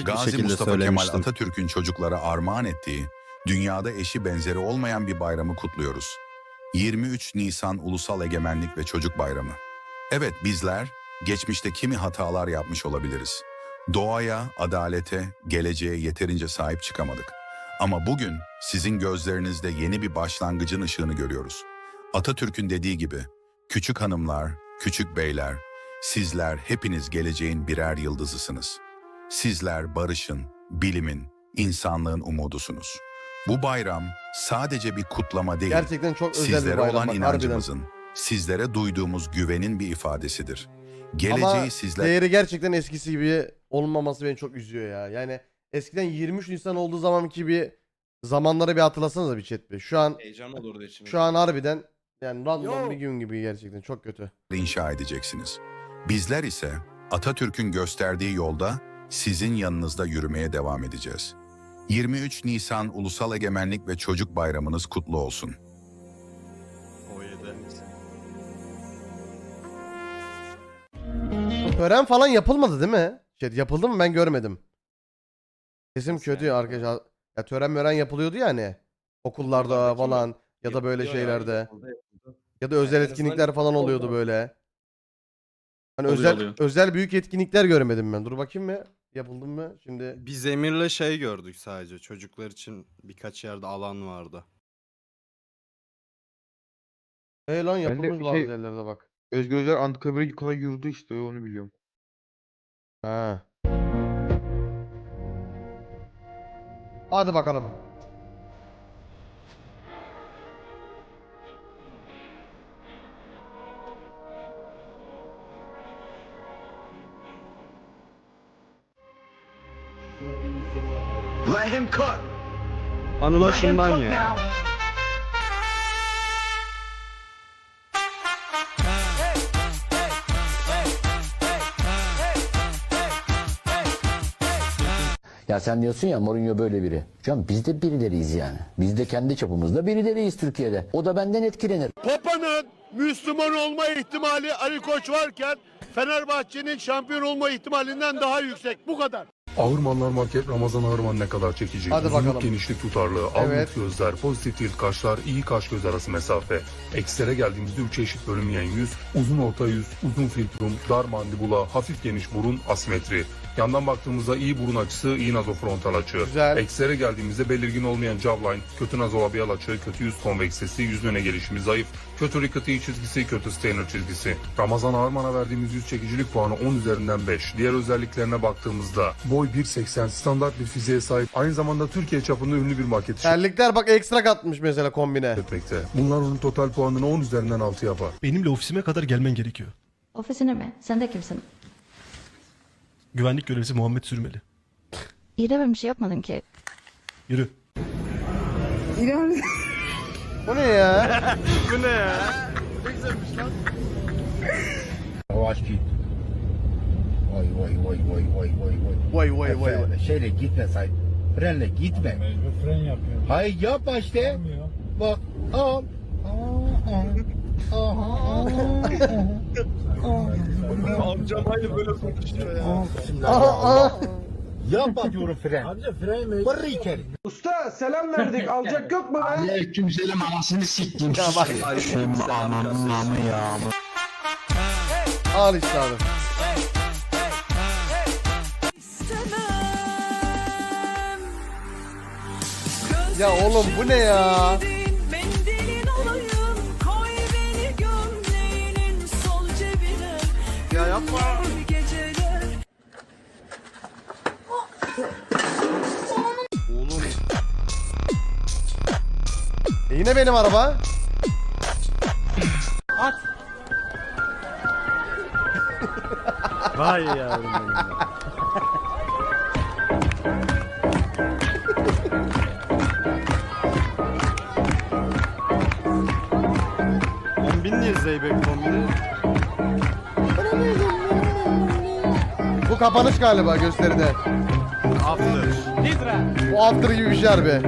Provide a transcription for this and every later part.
bir Gazi şekilde Mustafa Kemal söylemiştim. Atatürk'ün çocuklara armağan ettiği, dünyada eşi benzeri olmayan bir bayramı kutluyoruz. 23 Nisan Ulusal Egemenlik ve Çocuk Bayramı. Evet bizler, geçmişte kimi hatalar yapmış olabiliriz. Doğaya, adalete, geleceğe yeterince sahip çıkamadık. Ama bugün sizin gözlerinizde yeni bir başlangıcın ışığını görüyoruz. Atatürk'ün dediği gibi, küçük hanımlar, küçük beyler, sizler hepiniz geleceğin birer yıldızısınız. Sizler barışın, bilimin, insanlığın umudusunuz. Bu bayram sadece bir kutlama değil, Gerçekten çok özel bir sizlere bayram. olan bak, harbiden. inancımızın, sizlere duyduğumuz güvenin bir ifadesidir. Geleceği Ama sizler değeri gerçekten eskisi gibi olmaması beni çok üzüyor ya. Yani eskiden 23 Nisan olduğu zamanki bir zamanları bir hatırlasanıza bir chat bir. Şu an Heyecan olurdu içime. şu an harbiden yani random bir gün gibi gerçekten çok kötü. inşa edeceksiniz. Bizler ise Atatürk'ün gösterdiği yolda sizin yanınızda yürümeye devam edeceğiz. 23 Nisan Ulusal Egemenlik ve Çocuk Bayramınız kutlu olsun. Tören falan yapılmadı değil mi? Chat yapıldı mı ben görmedim. Sesim kötü yani? arkadaşlar. Ya tören mören yapılıyordu ya hani. Okullarda falan ya da böyle ya, şeylerde. Ya da özel etkinlikler falan oluyordu oldu. böyle. Hani Oluyor, özel oluyor. özel büyük etkinlikler görmedim ben. Dur bakayım mı? Yapıldı mı? Şimdi Biz Emir'le şey gördük sadece. Çocuklar için birkaç yerde alan vardı. Hey lan de yapılmış bazı şey- yerlerde bak. Özgür Özel Anıtkabir'e yukarı yürüdü işte onu biliyorum. Ha. Hadi bakalım. Anıla şundan ya. Ya sen diyorsun ya Mourinho böyle biri. Canım biz de birileriyiz yani. Biz de kendi çapımızda birileriyiz Türkiye'de. O da benden etkilenir. Papa'nın Müslüman olma ihtimali Ali Koç varken Fenerbahçe'nin şampiyon olma ihtimalinden daha yüksek. Bu kadar. Ağırmanlar Market Ramazan Ağırman ne kadar çekici. Hadi Uzunluk, bakalım. genişlik tutarlı, Evet. alnık gözler, pozitif tilt kaşlar, iyi kaş göz arası mesafe. Eksilere geldiğimizde üç eşit bölünmeyen yüz, uzun orta yüz, uzun filtrum, dar mandibula, hafif geniş burun, asimetri. Yandan baktığımızda iyi burun açısı, iyi nazofrontal açı. Güzel. Eksilere geldiğimizde belirgin olmayan jawline, kötü nazolabial açı, kötü yüz konveksesi, yüzün öne gelişimi zayıf, kötü Rickety çizgisi, kötü Steiner çizgisi. Ramazan Ağırman'a verdiğimiz yüz çekicilik puanı 10 üzerinden 5. Diğer özelliklerine baktığımızda boy 1.80 standart bir fiziğe sahip aynı zamanda Türkiye çapında ünlü bir market Terlikler bak ekstra katmış mesela kombine. işletmekte. Bunlar onun total puanını 10 üzerinden 6 yapar. Benimle ofisime kadar gelmen gerekiyor. Ofisine mi? Sen de kimsin? Güvenlik görevlisi Muhammed Sürmeli. Ben bir şey yapmadım ki. Yürü. Bu ne ya? Bu ne ya? Yavaş git. Vay vay vay vay vay vay vay. Vay vay vay vay. Şeyle gitme say. Frenle gitme. Mecbur fren yapıyorum. Hayır yapma işte. Bak al. Amcam aynı böyle konuşuyor ya. Aa, diyorum fren. Amca fren mi? Vırr içeri. Usta selam verdik alacak yok mu be? Aleykümselam anasını siktim. Ya bak. ananın namı ya. Al işte abi. Ya oğlum bu ne ya? Yine benim araba. vay yavrum benim. ya. Kombin niye Zeybek kombini? Bu kapanış galiba gösteride. After. Bu after gibi bir şey harbi.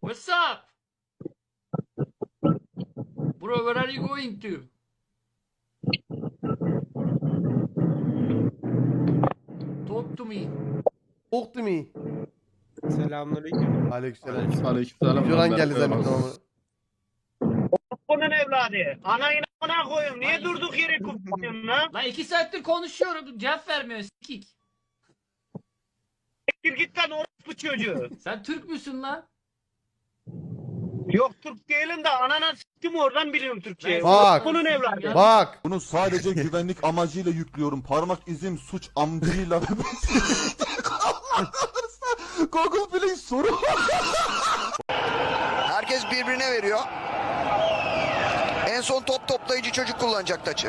What's up? Bro, where are you going to? Talk to me. To me. Selamünaleyküm. Aleykümselam. Aleykümselam. Videodan geldi zannettim ama. Bunun evladı. Anayın amına koyun. Niye durduk yere kupuyorsun lan? Lan iki saattir konuşuyorum. Cevap vermiyor. Sikik. Gir git lan orospu çocuğu. Sen Türk müsün lan? Yok Türk değilim de anana s**tim oradan biliyorum Türkçeyi. Bak. Bunun evladı. Bak. Bunu sadece güvenlik amacıyla yüklüyorum. Parmak izim suç amcıyla. Google Play soru. Herkes birbirine veriyor. En son top toplayıcı çocuk kullanacak taçı.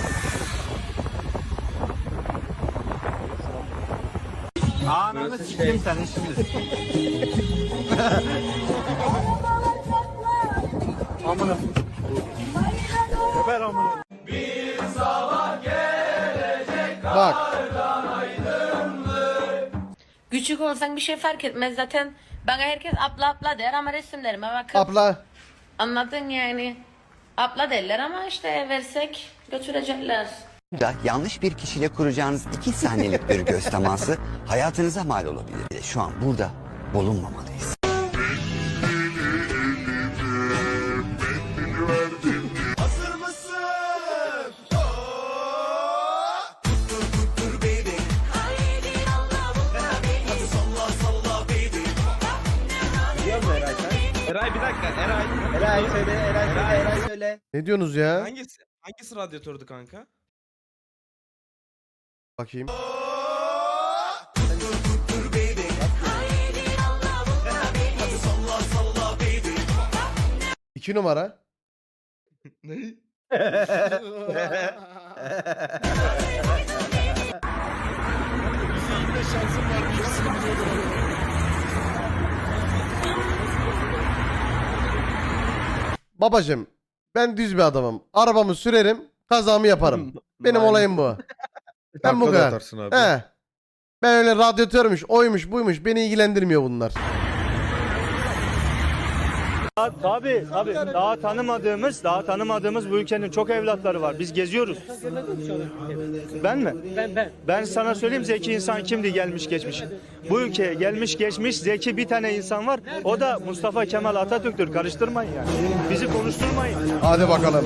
Ananı s**tim seni şimdi. Amına. Geber amına. Bak. Küçük olsan bir şey fark etmez zaten. Bana herkes abla abla der ama resimlerime bakın. Abla. Anladın yani. Abla derler ama işte versek götürecekler. Yanlış bir kişiyle kuracağınız iki saniyelik bir göz teması hayatınıza mal olabilir. Şu an burada bulunmamalıyız. Eray bir dakika Eray. Eray söyle Eray söyle Eray söyle. Ne diyorsunuz ya? Hangisi hangisi radyatördü kanka? Bakayım. İki numara. Ne? Babacım ben düz bir adamım. Arabamı sürerim, kazamı yaparım. Benim olayım bu. Ben bu kadar. He. Ben öyle radyatörmüş, oymuş, buymuş beni ilgilendirmiyor bunlar. Tabii tabii. Daha tanımadığımız, daha tanımadığımız bu ülkenin çok evlatları var. Biz geziyoruz. Ben mi? Ben ben. Ben sana söyleyeyim zeki insan kimdi gelmiş geçmiş. Bu ülkeye gelmiş geçmiş zeki bir tane insan var. O da Mustafa Kemal Atatürk'tür. Karıştırmayın yani. Bizi konuşturmayın. Hadi bakalım.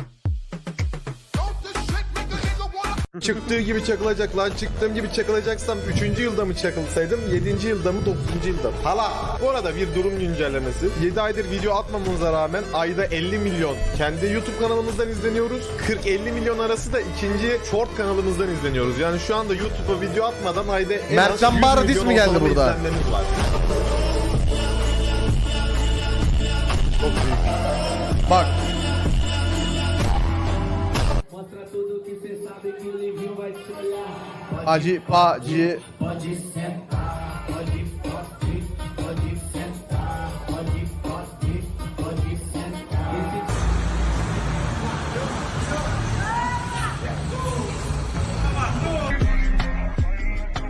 çıktığı gibi çakılacak lan. Çıktığım gibi çakılacaksam 3. yılda mı çakılsaydım, 7. yılda mı 9. yılda mı? Hala. Bu arada bir durum güncellemesi. 7 aydır video atmamamıza rağmen ayda 50 milyon kendi YouTube kanalımızdan izleniyoruz. 40-50 milyon arası da ikinci short kanalımızdan izleniyoruz. Yani şu anda YouTube'a video atmadan ayda en az Mertcan 100 Bardis milyon mi geldi ortalama burada? izlenmemiz var. Çok büyük. Bak. Acı acı.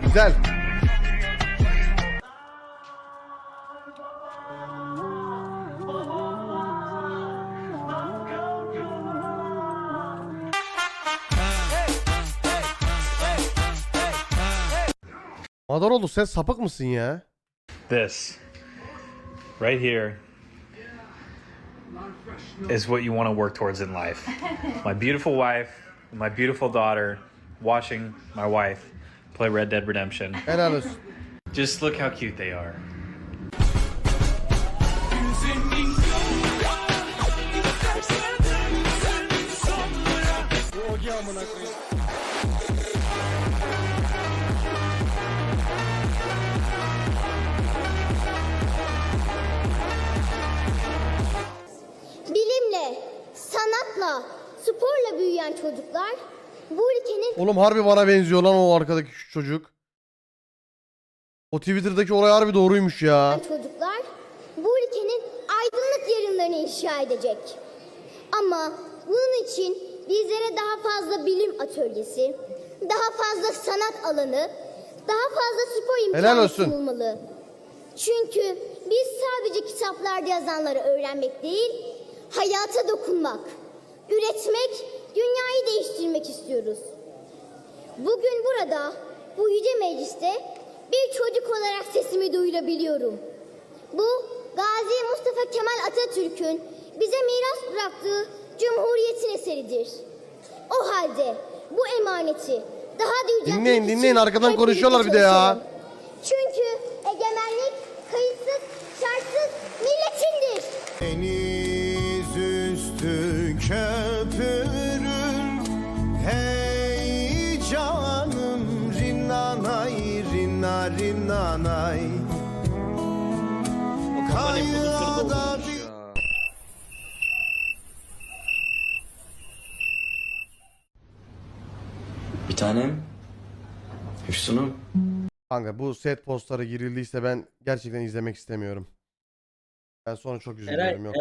Güzel. Madaroğlu sen sapık mısın ya? This right here is what you want to work towards in life. My beautiful wife, my beautiful daughter, watching my wife play Red Dead Redemption. Helal olsun. Just look how cute they are. Bilimle, çocuklar bu ülkenin Oğlum harbi bana benziyor lan o arkadaki şu çocuk. O Twitter'daki olay harbi doğruymuş ya. çocuklar bu ülkenin aydınlık yarınlarını inşa edecek. Ama bunun için bizlere daha fazla bilim atölyesi, daha fazla sanat alanı, daha fazla spor imkanı sunulmalı. Çünkü biz sadece kitaplarda yazanları öğrenmek değil, hayata dokunmak, üretmek, dünyayı değiştirmek istiyoruz. Bugün burada, bu yüce mecliste bir çocuk olarak sesimi duyurabiliyorum. Bu, Gazi Mustafa Kemal Atatürk'ün bize miras bıraktığı Cumhuriyet'in eseridir. O halde bu emaneti daha da yüceltmek Dinleyin, dinleyin. Arkadan konuşuyorlar bir de ya. Rinna rinnanay Kayada bir Bir tanem. Hüsnüm. Kanka bu set postları girildiyse ben gerçekten izlemek istemiyorum. Ben sonra çok üzülüyorum. Yok.